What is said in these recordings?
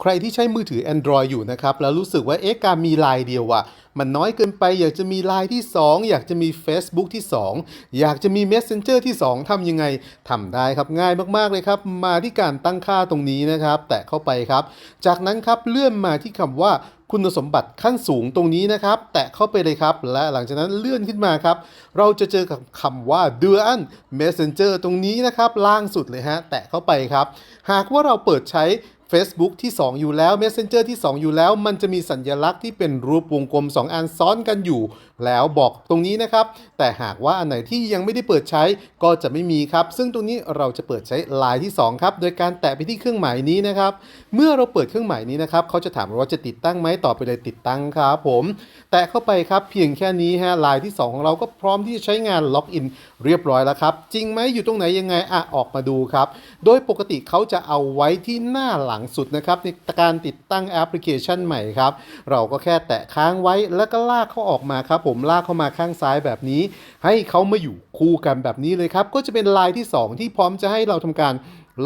ใครที่ใช้มือถือ Android อยู่นะครับ แล้วรู้สึกว่าเอ๊ะการมีไลน์เดียวอะมันน้อยเกินไป อยากจะมีไลน์ที่ 2 อยากจะมี Facebook ที่ 2 อยากจะมี Messenger ที่ 2ทำยังไงทำได้ครับง่ายมากๆเลยครับ มาที่การตั้งค่าตรงนี้นะครับ แตะเข้าไปครับ จากนั้นครับเลื่อนมาที่คำว่าคุณสมบัติขั้นสูงตรงนี้นะครับ แตะเข้าไปเลยครับ และหลังจากนั้นเลื่อนขึ้นมาครับ เราจะเจอกับคำว่า d u a n Messenger ตรงนี้นะครับ ล่างสุดเลยฮะ แตะเข้าไปครับ หากว่าเราเปิดใช้ Facebook ที่ 2 อยู่แล้ว Messenger ที่ 2 อยู่แล้ว มันจะมีสัญลักษณ์ที่เป็นรูปวงกลม 2 อันซ้อนกันอยู่ แล้วบอกตรงนี้นะครับ แต่หากว่าอันไหนที่ยังไม่ได้เปิดใช้ก็จะไม่มีครับ ซึ่งตรงนี้เราจะเปิดใช้ไลน์ที่ 2 ครับ โดยการแตะไปที่เครื่องหมายนี้นะครับ เมื่อเราเปิดเครื่องหมายนี้นะครับเขาจะถามว่าจะติดตั้งไหมต่อไปเลยติดตั้งครับผม แตะเข้าไปครับเพียงแค่นี้ฮะไลน์ที่ 2 ของเราก็พร้อมที่จะใช้งานล็อกอินเรียบร้อยแล้วครับ จริงไหมอยู่ตรงไหนยังไงอะออกมาดูครับ โดยปกติเขาจะเอาไว้ที่หน้าหลังสุดนะครับในการติดตั้งแอปพลิเคชันใหม่ครับ เราก็แค่แตะค้างไว้แล้วก็ลากเขาออกมาครับ ผมลากเข้ามาข้างซ้ายแบบนี้ ให้เขามาอยู่คู่กันแบบนี้เลยครับ ก็จะเป็นลายที่ 2 ที่พร้อมจะให้เราทำการ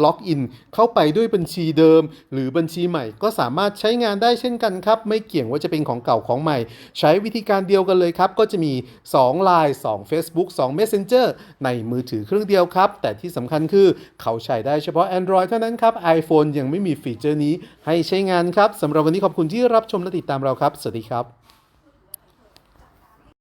ล็อกอินเข้าไปด้วยบัญชีเดิม หรือบัญชีใหม่ ก็สามารถใช้งานได้เช่นกันครับ ไม่เกี่ยงว่าจะเป็นของเก่าของใหม่ ใช้วิธีการเดียวกันเลยครับ ก็จะมี 2 Line 2 Facebook 2 Messenger ในมือถือเครื่องเดียวครับ แต่ที่สำคัญคือเขาใช้ได้เฉพาะ Android เท่านั้นครับ iPhone ยังไม่มีฟีเจอร์นี้ให้ใช้งานครับสำหรับวันนี้ขอบคุณที่รับชมและติดตามเราครับ สวัสดีครับ